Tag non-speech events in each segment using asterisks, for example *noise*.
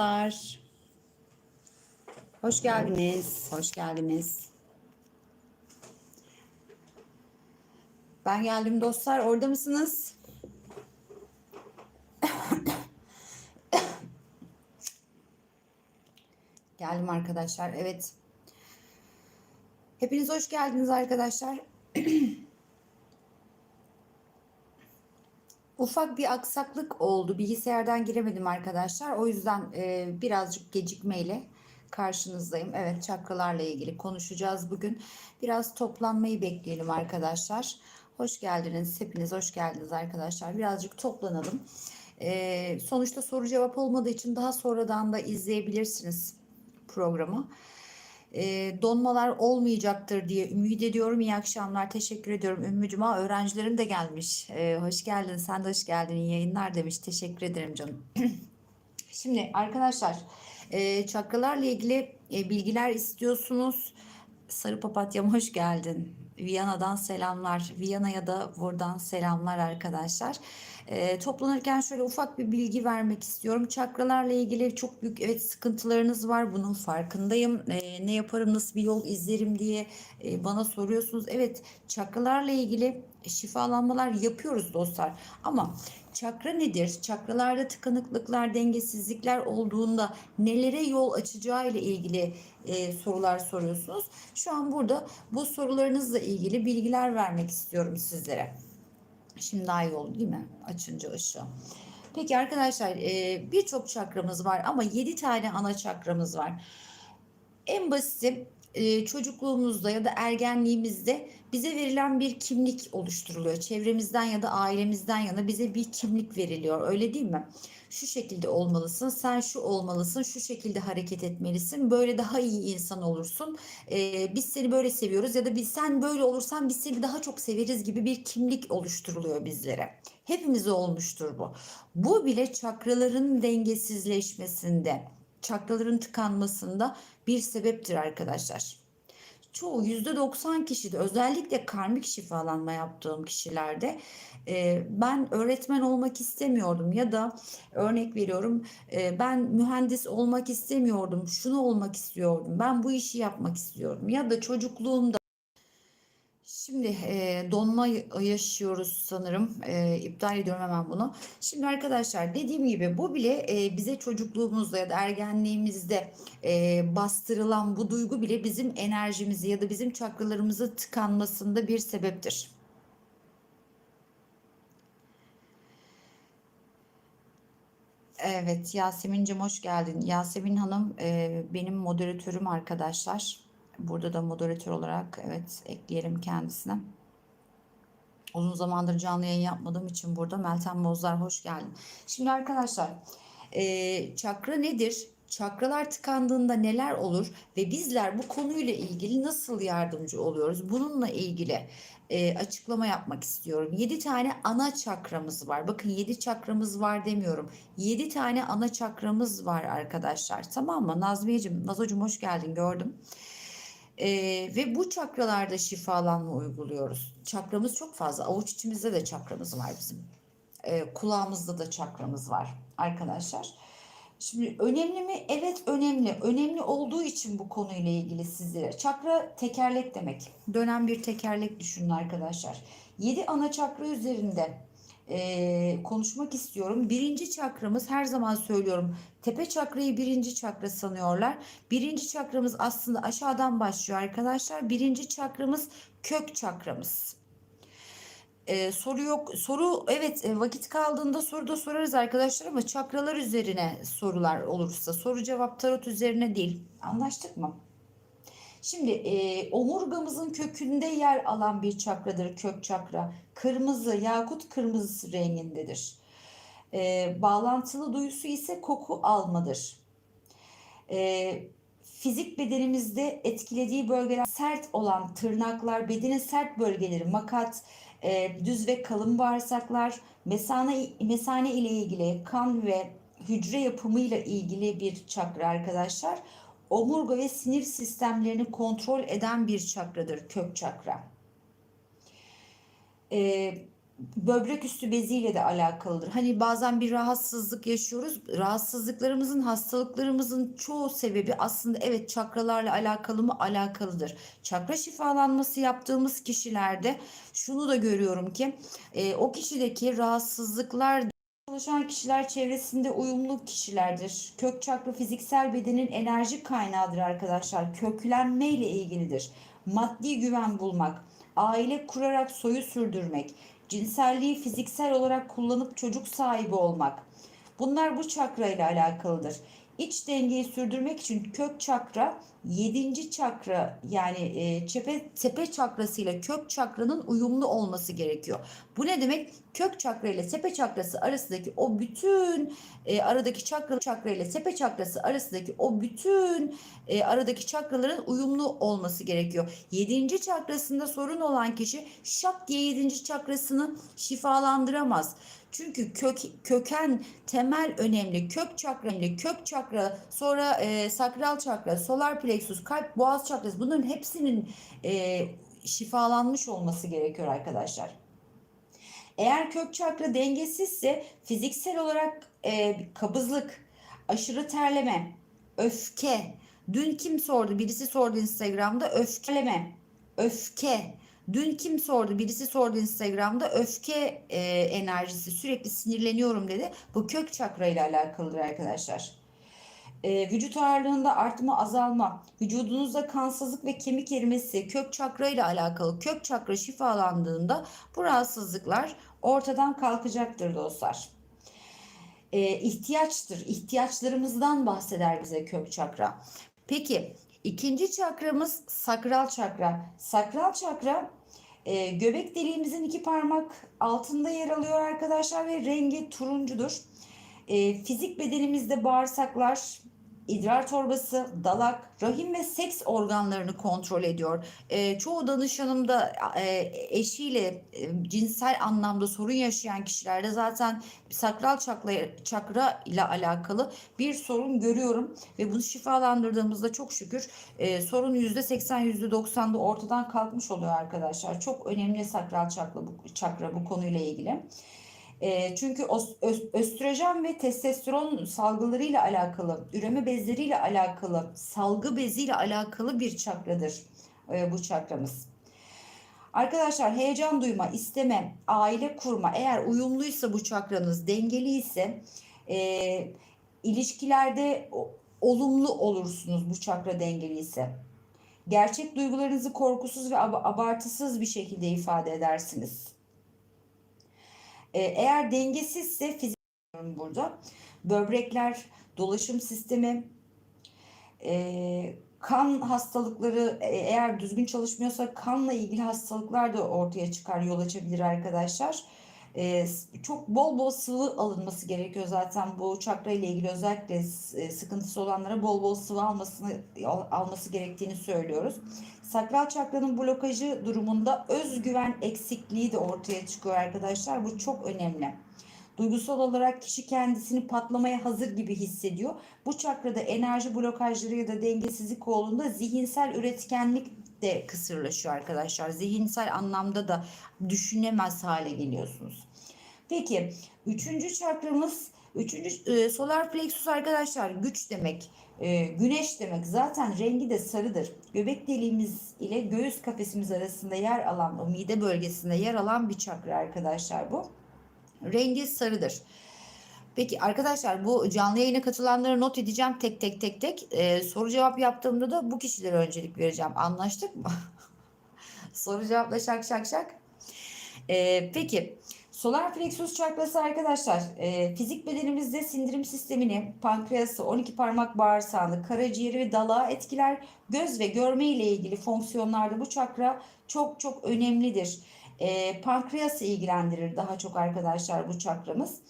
Merhabalar. Hoş geldiniz. Hoş geldiniz. Ben geldim dostlar. Orada mısınız? Geldim arkadaşlar. Evet. Hepiniz hoş geldiniz arkadaşlar. *clears throat* Ufak bir aksaklık oldu. Bilgisayardan giremedim arkadaşlar. O yüzden e, birazcık gecikmeyle karşınızdayım. Evet çakralarla ilgili konuşacağız bugün. Biraz toplanmayı bekleyelim arkadaşlar. Hoş geldiniz. Hepiniz hoş geldiniz arkadaşlar. Birazcık toplanalım. E, sonuçta soru cevap olmadığı için daha sonradan da izleyebilirsiniz programı. E, donmalar olmayacaktır diye ümit ediyorum. İyi akşamlar. Teşekkür ediyorum. Ümmü Cuma öğrencilerim de gelmiş. E, hoş geldin. Sen de hoş geldin. İyi yayınlar demiş. Teşekkür ederim canım. *clears throat* Şimdi arkadaşlar e, çakralarla ilgili e, bilgiler istiyorsunuz. Sarı papatyam hoş geldin. Viyana'dan selamlar. Viyana'ya da buradan selamlar arkadaşlar. E, toplanırken şöyle ufak bir bilgi vermek istiyorum. Çakralarla ilgili çok büyük evet sıkıntılarınız var. Bunun farkındayım. E, ne yaparım, nasıl bir yol izlerim diye e, bana soruyorsunuz. Evet çakralarla ilgili şifalanmalar yapıyoruz dostlar. Ama çakra nedir? Çakralarda tıkanıklıklar, dengesizlikler olduğunda nelere yol açacağı ile ilgili e, sorular soruyorsunuz. Şu an burada bu sorularınızla ilgili bilgiler vermek istiyorum sizlere. Şimdi daha iyi oldu değil mi? Açınca ışığı. Peki arkadaşlar e, birçok çakramız var ama 7 tane ana çakramız var. En basiti e, çocukluğumuzda ya da ergenliğimizde bize verilen bir kimlik oluşturuluyor. Çevremizden ya da ailemizden yana bize bir kimlik veriliyor. Öyle değil mi? Şu şekilde olmalısın, sen şu olmalısın, şu şekilde hareket etmelisin. Böyle daha iyi insan olursun. Ee, biz seni böyle seviyoruz ya da biz sen böyle olursan biz seni daha çok severiz gibi bir kimlik oluşturuluyor bizlere. Hepimize olmuştur bu. Bu bile çakraların dengesizleşmesinde, çakraların tıkanmasında bir sebeptir arkadaşlar çoğu %90 kişide özellikle karmik şifalanma yaptığım kişilerde e, ben öğretmen olmak istemiyordum ya da örnek veriyorum e, ben mühendis olmak istemiyordum şunu olmak istiyordum ben bu işi yapmak istiyorum ya da çocukluğumda Şimdi e, donma yaşıyoruz sanırım. E, iptal ediyorum hemen bunu. Şimdi arkadaşlar dediğim gibi bu bile e, bize çocukluğumuzda ya da ergenliğimizde e, bastırılan bu duygu bile bizim enerjimizi ya da bizim çakralarımızı tıkanmasında bir sebeptir. Evet Yasemin'cim hoş geldin. Yasemin Hanım e, benim moderatörüm arkadaşlar. Burada da moderatör olarak evet ekleyelim kendisine. Uzun zamandır canlı yayın yapmadığım için burada Meltem Bozlar hoş geldin. Şimdi arkadaşlar e, çakra nedir? Çakralar tıkandığında neler olur ve bizler bu konuyla ilgili nasıl yardımcı oluyoruz? Bununla ilgili e, açıklama yapmak istiyorum. 7 tane ana çakramız var. Bakın 7 çakramız var demiyorum. 7 tane ana çakramız var arkadaşlar. Tamam mı? Nazmiyeciğim, Nazocuğum hoş geldin gördüm. Ee, ve bu çakralarda şifalanma uyguluyoruz. Çakramız çok fazla. Avuç içimizde de çakramız var bizim. Ee, kulağımızda da çakramız var arkadaşlar. Şimdi önemli mi? Evet önemli. Önemli olduğu için bu konuyla ilgili sizlere. Çakra tekerlek demek. Dönen bir tekerlek düşünün arkadaşlar. 7 ana çakra üzerinde e, konuşmak istiyorum. Birinci çakramız her zaman söylüyorum. Tepe çakrayı birinci çakra sanıyorlar. Birinci çakramız aslında aşağıdan başlıyor arkadaşlar. Birinci çakramız kök çakramız. Ee, soru yok. Soru evet vakit kaldığında soru da sorarız arkadaşlar ama çakralar üzerine sorular olursa soru cevap tarot üzerine değil. Anlaştık mı? Şimdi e, omurgamızın kökünde yer alan bir çakradır kök çakra. Kırmızı, yakut kırmızısı rengindedir. E, bağlantılı duyusu ise koku almadır. E, fizik bedenimizde etkilediği bölgeler sert olan tırnaklar, bedenin sert bölgeleri, makat, e, düz ve kalın bağırsaklar, mesane, mesane ile ilgili kan ve hücre yapımıyla ilgili bir çakra arkadaşlar omurga ve sinir sistemlerini kontrol eden bir çakradır kök çakra. Ee, böbrek üstü beziyle de alakalıdır. Hani bazen bir rahatsızlık yaşıyoruz. Rahatsızlıklarımızın, hastalıklarımızın çoğu sebebi aslında evet çakralarla alakalı mı? Alakalıdır. Çakra şifalanması yaptığımız kişilerde şunu da görüyorum ki e, o kişideki rahatsızlıklar çalışan kişiler çevresinde uyumlu kişilerdir. Kök çakra fiziksel bedenin enerji kaynağıdır arkadaşlar. Köklenme ile ilgilidir. Maddi güven bulmak, aile kurarak soyu sürdürmek, cinselliği fiziksel olarak kullanıp çocuk sahibi olmak. Bunlar bu çakra ile alakalıdır. İç dengeyi sürdürmek için kök çakra 7. çakra yani e, çepe, tepe çakrası ile kök çakranın uyumlu olması gerekiyor. Bu ne demek? Kök çakra ile tepe çakrası arasındaki o bütün e, aradaki çakra çakra ile tepe çakrası arasındaki o bütün e, aradaki çakraların uyumlu olması gerekiyor. 7. çakrasında sorun olan kişi şak diye 7. çakrasını şifalandıramaz. Çünkü kök, köken temel önemli. Kök çakra önemli. Kök çakra, sonra e, sakral çakra, solar plexus, kalp, boğaz çakrası bunların hepsinin e, şifalanmış olması gerekiyor arkadaşlar. Eğer kök çakra dengesizse fiziksel olarak e, kabızlık, aşırı terleme, öfke. Dün kim sordu? Birisi sordu Instagram'da öfkeleme, öfke. Dün kim sordu? Birisi sordu Instagram'da öfke e, enerjisi sürekli sinirleniyorum dedi. Bu kök çakra ile alakalıdır arkadaşlar. E, vücut ağırlığında artma azalma, vücudunuzda kansızlık ve kemik erimesi kök çakra ile alakalı. Kök çakra şifalandığında bu rahatsızlıklar ortadan kalkacaktır dostlar. E, ihtiyaçtır. İhtiyaçlarımızdan bahseder bize kök çakra. Peki ikinci çakramız sakral çakra. Sakral çakra e, göbek deliğimizin iki parmak altında yer alıyor arkadaşlar ve rengi turuncudur. E, fizik bedenimizde bağırsaklar, idrar torbası, dalak, rahim ve seks organlarını kontrol ediyor. E, çoğu danışanımda e, eşiyle e, cinsel anlamda sorun yaşayan kişilerde zaten sakral çakra, çakra ile alakalı bir sorun görüyorum ve bunu şifalandırdığımızda çok şükür e, sorun %80 %90'da ortadan kalkmış oluyor arkadaşlar. Çok önemli sakral çakra bu, çakra bu konuyla ilgili. E, çünkü östrojen ve testosteron salgılarıyla alakalı, üreme bezleriyle alakalı, salgı beziyle alakalı bir çakradır e, bu çakramız. Arkadaşlar heyecan duyma, isteme, aile kurma eğer uyumluysa bu çakranız, dengeli ise e, ilişkilerde olumlu olursunuz bu çakra dengeli ise. Gerçek duygularınızı korkusuz ve abartısız bir şekilde ifade edersiniz. E, eğer dengesizse fizik burada böbrekler, dolaşım sistemi, e, kan hastalıkları e, eğer düzgün çalışmıyorsa kanla ilgili hastalıklar da ortaya çıkar, yol açabilir arkadaşlar. Ee, çok bol bol sıvı alınması gerekiyor zaten bu çakra ile ilgili özellikle e, sıkıntısı olanlara bol bol sıvı almasını alması gerektiğini söylüyoruz. Sakral çakranın blokajı durumunda özgüven eksikliği de ortaya çıkıyor arkadaşlar. Bu çok önemli. Duygusal olarak kişi kendisini patlamaya hazır gibi hissediyor. Bu çakrada enerji blokajları ya da dengesizlik olduğunda zihinsel üretkenlik de kısırlaşıyor arkadaşlar. Zihinsel anlamda da düşünemez hale geliyorsunuz. Peki üçüncü çakramız Üçüncü e, solar plexus arkadaşlar güç demek, e, güneş demek. Zaten rengi de sarıdır. Göbek deliğimiz ile göğüs kafesimiz arasında yer alan, o mide bölgesinde yer alan bir çakra arkadaşlar bu. Rengi sarıdır. Peki arkadaşlar bu canlı yayına katılanları not edeceğim tek tek tek tek. Ee, soru cevap yaptığımda da bu kişilere öncelik vereceğim. Anlaştık mı? *laughs* soru cevapla şak şak şak. Ee, peki solar plexus çakrası arkadaşlar e, fizik bedenimizde sindirim sistemini, pankreası, 12 parmak bağırsağını, karaciğeri ve dalağı etkiler. Göz ve görme ile ilgili fonksiyonlarda bu çakra çok çok önemlidir. E, pankreası ilgilendirir daha çok arkadaşlar bu çakramız.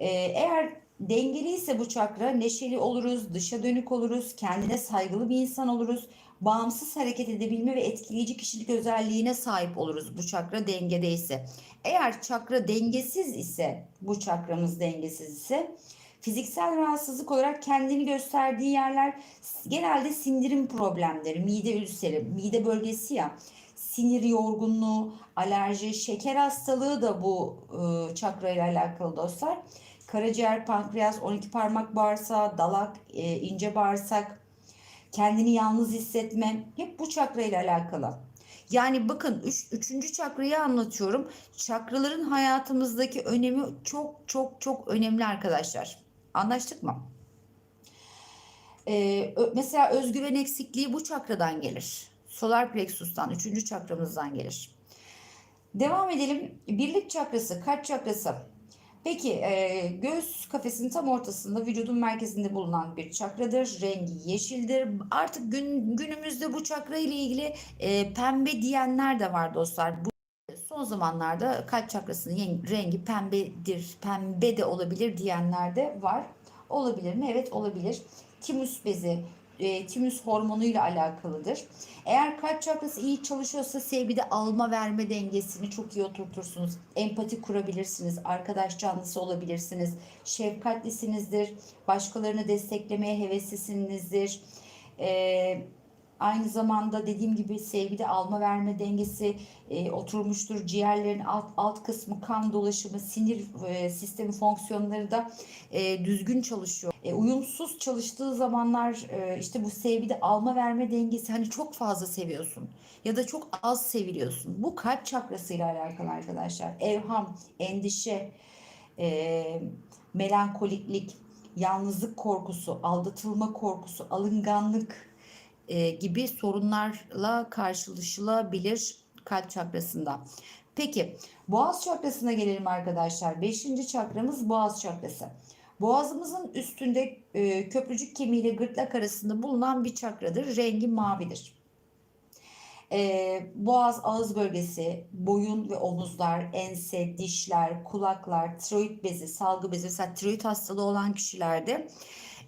E, eğer dengeliyse bu çakra neşeli oluruz, dışa dönük oluruz, kendine saygılı bir insan oluruz. Bağımsız hareket edebilme ve etkileyici kişilik özelliğine sahip oluruz bu çakra dengedeyse. Eğer çakra dengesiz ise, bu çakramız dengesiz ise fiziksel rahatsızlık olarak kendini gösterdiği yerler genelde sindirim problemleri, mide ülseri, mide bölgesi ya sinir yorgunluğu, alerji, şeker hastalığı da bu e, çakra ile alakalı dostlar. Karaciğer, pankreas, 12 parmak bağırsağı, dalak, e, ince bağırsak, kendini yalnız hissetme hep bu çakra ile alakalı. Yani bakın üç, üçüncü çakrayı anlatıyorum. Çakraların hayatımızdaki önemi çok çok çok önemli arkadaşlar. Anlaştık mı? Ee, mesela özgüven eksikliği bu çakradan gelir. Solar plexus'tan, üçüncü çakramızdan gelir. Devam edelim. Birlik çakrası, kalp çakrası. Peki e, göğüs kafesinin tam ortasında vücudun merkezinde bulunan bir çakradır. Rengi yeşildir. Artık gün, günümüzde bu çakra ile ilgili e, pembe diyenler de var dostlar. Bu son zamanlarda kalp çakrasının rengi pembedir. Pembe de olabilir diyenler de var. Olabilir mi? Evet olabilir. Timus bezi, e, timus hormonuyla alakalıdır. Eğer kalp çakrası iyi çalışıyorsa sevgide alma verme dengesini çok iyi oturtursunuz. Empati kurabilirsiniz. Arkadaş canlısı olabilirsiniz. Şefkatlisinizdir. Başkalarını desteklemeye heveslisinizdir. Ee, aynı zamanda dediğim gibi sevgide alma verme dengesi e, oturmuştur. Ciğerlerin alt, alt kısmı kan dolaşımı, sinir e, sistemi fonksiyonları da e, düzgün çalışıyor. E, uyumsuz çalıştığı zamanlar e, işte bu sevgide alma verme dengesi hani çok fazla seviyorsun ya da çok az seviliyorsun. Bu kalp çakrasıyla alakalı arkadaşlar. Evham, endişe, e, melankoliklik, yalnızlık korkusu, aldatılma korkusu, alınganlık e, gibi sorunlarla karşılaşılabilir kalp çakrasında. Peki boğaz çakrasına gelelim arkadaşlar. Beşinci çakramız boğaz çakrası. Boğazımızın üstünde e, köprücük kemiği ile gırtlak arasında bulunan bir çakradır. Rengi mavidir. E, boğaz ağız bölgesi, boyun ve omuzlar, ense, dişler, kulaklar, tiroid bezi, salgı bezi. Mesela tiroid hastalığı olan kişilerde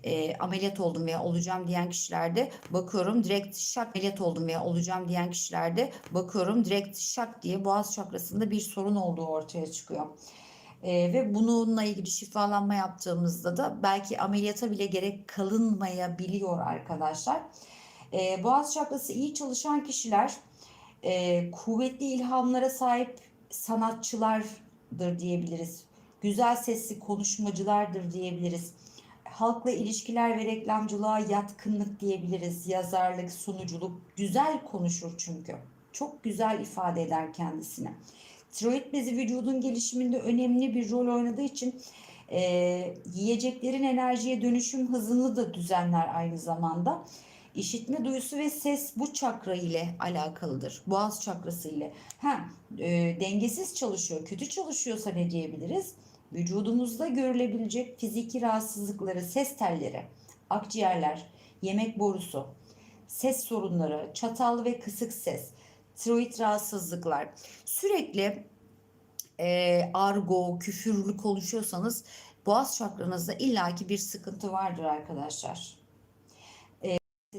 e, ameliyat oldum veya olacağım diyen kişilerde bakıyorum direkt şak ameliyat oldum veya olacağım diyen kişilerde bakıyorum direkt şak diye boğaz çakrasında bir sorun olduğu ortaya çıkıyor. E, ve bununla ilgili şifalanma yaptığımızda da belki ameliyata bile gerek kalınmayabiliyor arkadaşlar. E, boğaz çakrası iyi çalışan kişiler e, kuvvetli ilhamlara sahip sanatçılardır diyebiliriz. Güzel sesli konuşmacılardır diyebiliriz. Halkla ilişkiler ve reklamcılığa yatkınlık diyebiliriz. Yazarlık, sunuculuk. Güzel konuşur çünkü. Çok güzel ifade eder kendisini. Tiroid bezi vücudun gelişiminde önemli bir rol oynadığı için e, yiyeceklerin enerjiye dönüşüm hızını da düzenler aynı zamanda. İşitme duyusu ve ses bu çakra ile alakalıdır. Boğaz çakrası ile. Ha, e, dengesiz çalışıyor, kötü çalışıyorsa ne diyebiliriz? Vücudumuzda görülebilecek fiziki rahatsızlıkları, ses telleri, akciğerler, yemek borusu, ses sorunları, çatal ve kısık ses, tiroid rahatsızlıklar. Sürekli e, argo, küfürlü konuşuyorsanız boğaz çakranızda illaki bir sıkıntı vardır arkadaşlar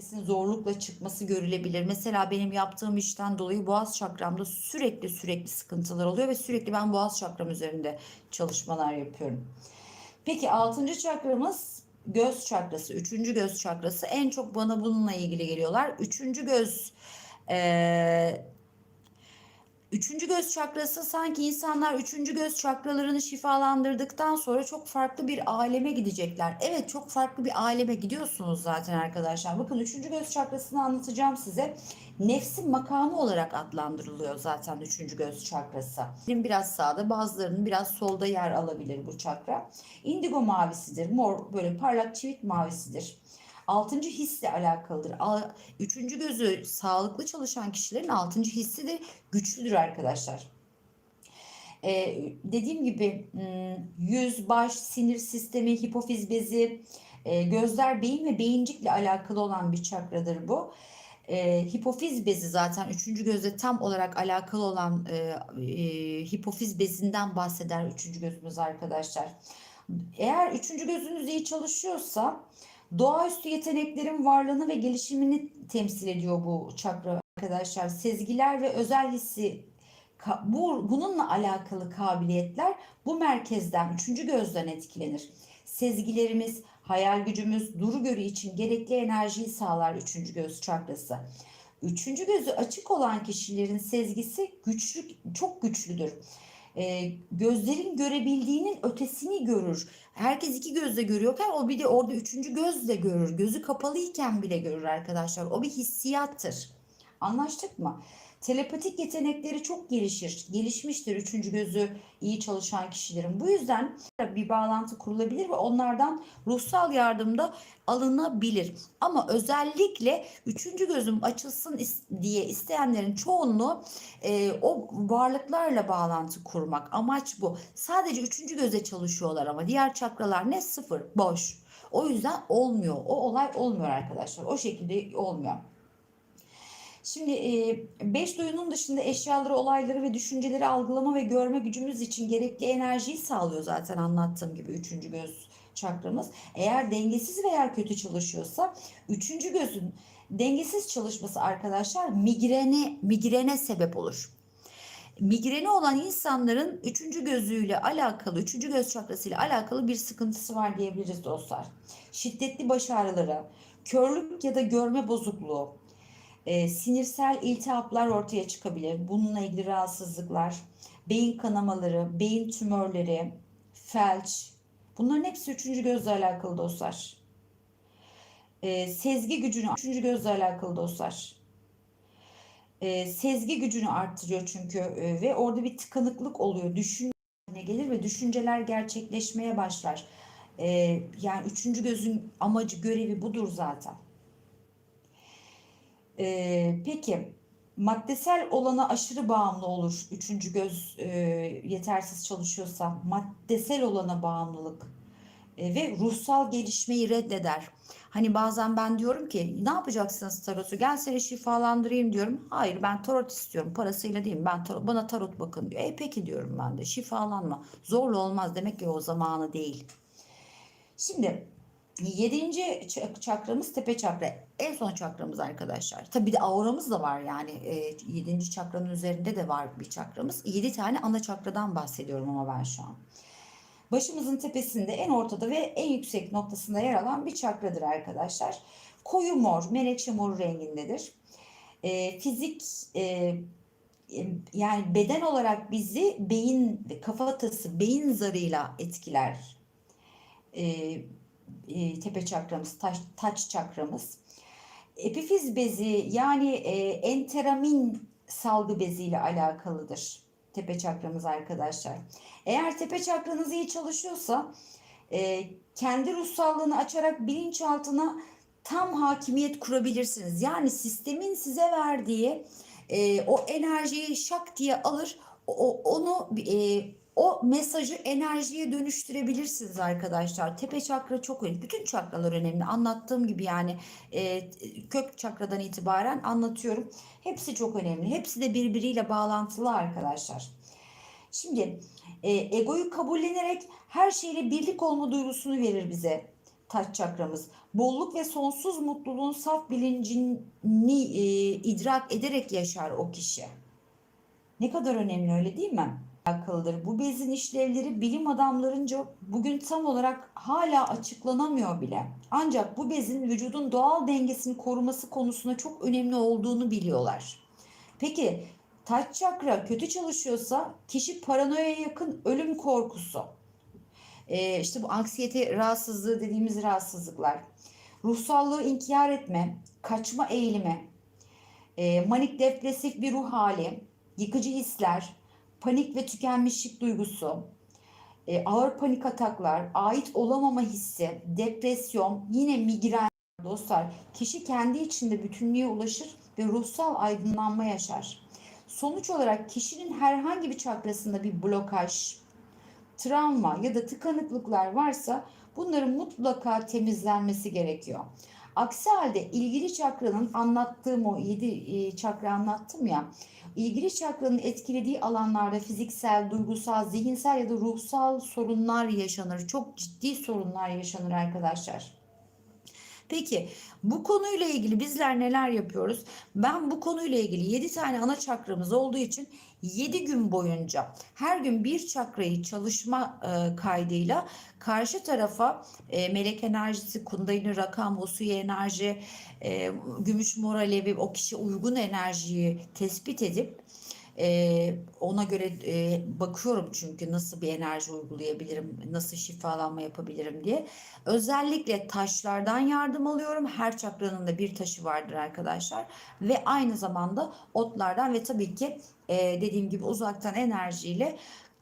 sesin zorlukla çıkması görülebilir. Mesela benim yaptığım işten dolayı boğaz çakramda sürekli sürekli sıkıntılar oluyor ve sürekli ben boğaz çakram üzerinde çalışmalar yapıyorum. Peki altıncı çakramız göz çakrası. Üçüncü göz çakrası. En çok bana bununla ilgili geliyorlar. Üçüncü göz e, Üçüncü göz çakrası sanki insanlar üçüncü göz çakralarını şifalandırdıktan sonra çok farklı bir aleme gidecekler. Evet çok farklı bir aleme gidiyorsunuz zaten arkadaşlar. Bakın üçüncü göz çakrasını anlatacağım size. Nefsin makamı olarak adlandırılıyor zaten üçüncü göz çakrası. Benim biraz sağda bazılarının biraz solda yer alabilir bu çakra. Indigo mavisidir. Mor böyle parlak çivit mavisidir. Altıncı hisle alakalıdır. Al- Üçüncü gözü sağlıklı çalışan kişilerin altıncı hissi de güçlüdür arkadaşlar. Ee, dediğim gibi hmm, yüz, baş, sinir sistemi, hipofiz bezi, e, gözler, beyin ve beyincikle alakalı olan bir çakradır bu. E, hipofiz bezi zaten üçüncü gözle tam olarak alakalı olan e, e, hipofiz bezinden bahseder üçüncü gözümüz arkadaşlar. Eğer üçüncü gözünüz iyi çalışıyorsa Doğaüstü yeteneklerin varlığını ve gelişimini temsil ediyor bu çakra arkadaşlar. Sezgiler ve özel hissi bu bununla alakalı kabiliyetler bu merkezden, üçüncü gözden etkilenir. Sezgilerimiz, hayal gücümüz, duru görü için gerekli enerjiyi sağlar üçüncü göz çakrası. Üçüncü gözü açık olan kişilerin sezgisi güçlü, çok güçlüdür. Ee, gözlerin görebildiğinin ötesini görür. Herkes iki gözle görüyorken o bir de orada üçüncü gözle görür. Gözü kapalıyken bile görür arkadaşlar. O bir hissiyattır. Anlaştık mı? Telepatik yetenekleri çok gelişir. Gelişmiştir üçüncü gözü iyi çalışan kişilerin. Bu yüzden bir bağlantı kurulabilir ve onlardan ruhsal yardımda alınabilir. Ama özellikle üçüncü gözüm açılsın diye isteyenlerin çoğunluğu e, o varlıklarla bağlantı kurmak. Amaç bu. Sadece üçüncü göze çalışıyorlar ama diğer çakralar ne? Sıfır, boş. O yüzden olmuyor. O olay olmuyor arkadaşlar. O şekilde olmuyor. Şimdi e, beş duyunun dışında eşyaları, olayları ve düşünceleri algılama ve görme gücümüz için gerekli enerjiyi sağlıyor zaten anlattığım gibi üçüncü göz çakramız. Eğer dengesiz veya kötü çalışıyorsa üçüncü gözün dengesiz çalışması arkadaşlar migrene migrene sebep olur. Migreni olan insanların üçüncü gözüyle alakalı, üçüncü göz çakrasıyla alakalı bir sıkıntısı var diyebiliriz dostlar. Şiddetli baş ağrıları, körlük ya da görme bozukluğu, e, sinirsel iltihaplar ortaya çıkabilir. Bununla ilgili rahatsızlıklar, beyin kanamaları, beyin tümörleri, felç. Bunların hepsi üçüncü gözle alakalı dostlar. E, sezgi gücünü üçüncü gözle alakalı dostlar. E, sezgi gücünü arttırıyor çünkü e, ve orada bir tıkanıklık oluyor. Düşünce gelir ve düşünceler gerçekleşmeye başlar. E, yani üçüncü gözün amacı, görevi budur zaten. Ee, peki maddesel olana aşırı bağımlı olur. Üçüncü göz e, yetersiz çalışıyorsa maddesel olana bağımlılık E, ve ruhsal gelişmeyi reddeder. Hani bazen ben diyorum ki ne yapacaksınız tarotu? Gel seni şifalandırayım diyorum. Hayır ben tarot istiyorum. Parasıyla değil ben tarot, bana tarot bakın diyor. E peki diyorum ben de şifalanma. Zorla olmaz demek ki o zamanı değil. Şimdi Yedinci çakramız tepe çakra. En son çakramız arkadaşlar. Tabii bir de auramız da var yani. E, yedinci çakranın üzerinde de var bir çakramız. Yedi tane ana çakradan bahsediyorum ama ben şu an. Başımızın tepesinde en ortada ve en yüksek noktasında yer alan bir çakradır arkadaşlar. Koyu mor, menekşe mor rengindedir. E, fizik e, e, yani beden olarak bizi beyin kafatası, beyin zarıyla etkiler. E, e, tepe çakramız, taş, taç çakramız. Epifiz bezi yani e, enteramin salgı beziyle alakalıdır tepe çakramız arkadaşlar. Eğer tepe çakranız iyi çalışıyorsa e, kendi ruhsallığını açarak bilinçaltına tam hakimiyet kurabilirsiniz. Yani sistemin size verdiği e, o enerjiyi şak diye alır, o, onu e, o mesajı enerjiye dönüştürebilirsiniz arkadaşlar. Tepe çakra çok önemli. Bütün çakralar önemli. Anlattığım gibi yani e, kök çakradan itibaren anlatıyorum. Hepsi çok önemli. Hepsi de birbiriyle bağlantılı arkadaşlar. Şimdi e, egoyu kabullenerek her şeyle birlik olma duygusunu verir bize taç çakramız. Bolluk ve sonsuz mutluluğun saf bilincini e, idrak ederek yaşar o kişi. Ne kadar önemli öyle değil mi? Alakalıdır. Bu bezin işlevleri bilim adamlarınca bugün tam olarak hala açıklanamıyor bile. Ancak bu bezin vücudun doğal dengesini koruması konusunda çok önemli olduğunu biliyorlar. Peki taç çakra kötü çalışıyorsa kişi paranoya yakın ölüm korkusu. Ee, işte bu anksiyete rahatsızlığı dediğimiz rahatsızlıklar. Ruhsallığı inkar etme, kaçma eğilimi, e, manik depresif bir ruh hali, yıkıcı hisler, panik ve tükenmişlik duygusu, e, ağır panik ataklar, ait olamama hissi, depresyon, yine migren dostlar. Kişi kendi içinde bütünlüğe ulaşır ve ruhsal aydınlanma yaşar. Sonuç olarak kişinin herhangi bir çakrasında bir blokaj, travma ya da tıkanıklıklar varsa bunların mutlaka temizlenmesi gerekiyor. Aksi halde ilgili çakranın anlattığım o 7 çakra anlattım ya ilgili çakranın etkilediği alanlarda fiziksel, duygusal, zihinsel ya da ruhsal sorunlar yaşanır. Çok ciddi sorunlar yaşanır arkadaşlar. Peki bu konuyla ilgili bizler neler yapıyoruz? Ben bu konuyla ilgili 7 tane ana çakramız olduğu için 7 gün boyunca her gün bir çakrayı çalışma e, kaydıyla karşı tarafa e, melek enerjisi, kundalini rakam, usuyi enerji, e, gümüş mor alevi o kişi uygun enerjiyi tespit edip e, ona göre e, bakıyorum çünkü nasıl bir enerji uygulayabilirim, nasıl şifalanma yapabilirim diye. Özellikle taşlardan yardım alıyorum. Her çakranın da bir taşı vardır arkadaşlar. Ve aynı zamanda otlardan ve tabii ki e, dediğim gibi uzaktan enerjiyle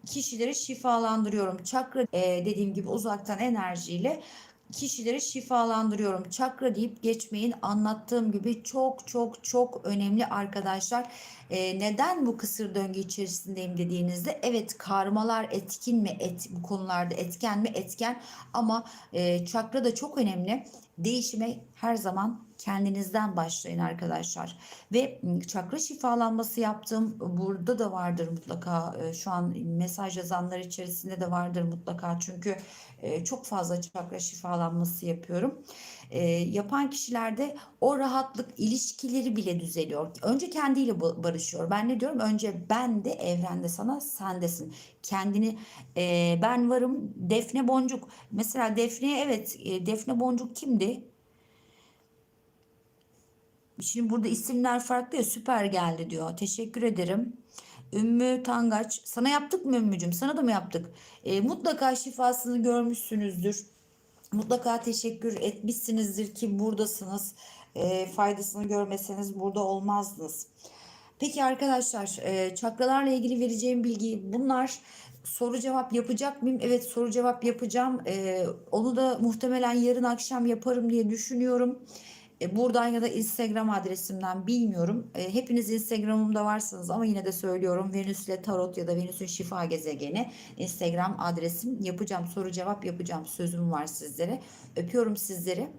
kişileri şifalandırıyorum. Çakra e, dediğim gibi uzaktan enerjiyle kişileri şifalandırıyorum. Çakra deyip geçmeyin. Anlattığım gibi çok çok çok önemli arkadaşlar. Ee, neden bu kısır döngü içerisindeyim dediğinizde evet karmalar etkin mi et bu konularda etken mi etken ama e, çakra da çok önemli. Değişime her zaman kendinizden başlayın arkadaşlar. Ve m, çakra şifalanması yaptım. Burada da vardır mutlaka. Şu an mesaj yazanlar içerisinde de vardır mutlaka. Çünkü çok fazla çakra şifalanması yapıyorum. E, yapan kişilerde o rahatlık ilişkileri bile düzeliyor. Önce kendiyle ba- barışıyor. Ben ne diyorum? Önce ben de evrende sana sendesin. Kendini e, ben varım Defne Boncuk. Mesela Defne evet e, Defne Boncuk kimdi? Şimdi burada isimler farklı ya süper geldi diyor. Teşekkür ederim. Ümmü Tangaç. Sana yaptık mı Ümmücüm? Sana da mı yaptık? E, mutlaka şifasını görmüşsünüzdür. Mutlaka teşekkür etmişsinizdir ki buradasınız. E, faydasını görmeseniz burada olmazdınız. Peki arkadaşlar e, çakralarla ilgili vereceğim bilgi bunlar. Soru cevap yapacak mıyım? Evet soru cevap yapacağım. E, onu da muhtemelen yarın akşam yaparım diye düşünüyorum. E, buradan ya da Instagram adresimden bilmiyorum. E, hepiniz Instagram'ımda varsınız ama yine de söylüyorum. Venüs ile Tarot ya da Venüs'ün şifa gezegeni Instagram adresim yapacağım. Soru cevap yapacağım. Sözüm var sizlere. Öpüyorum sizleri.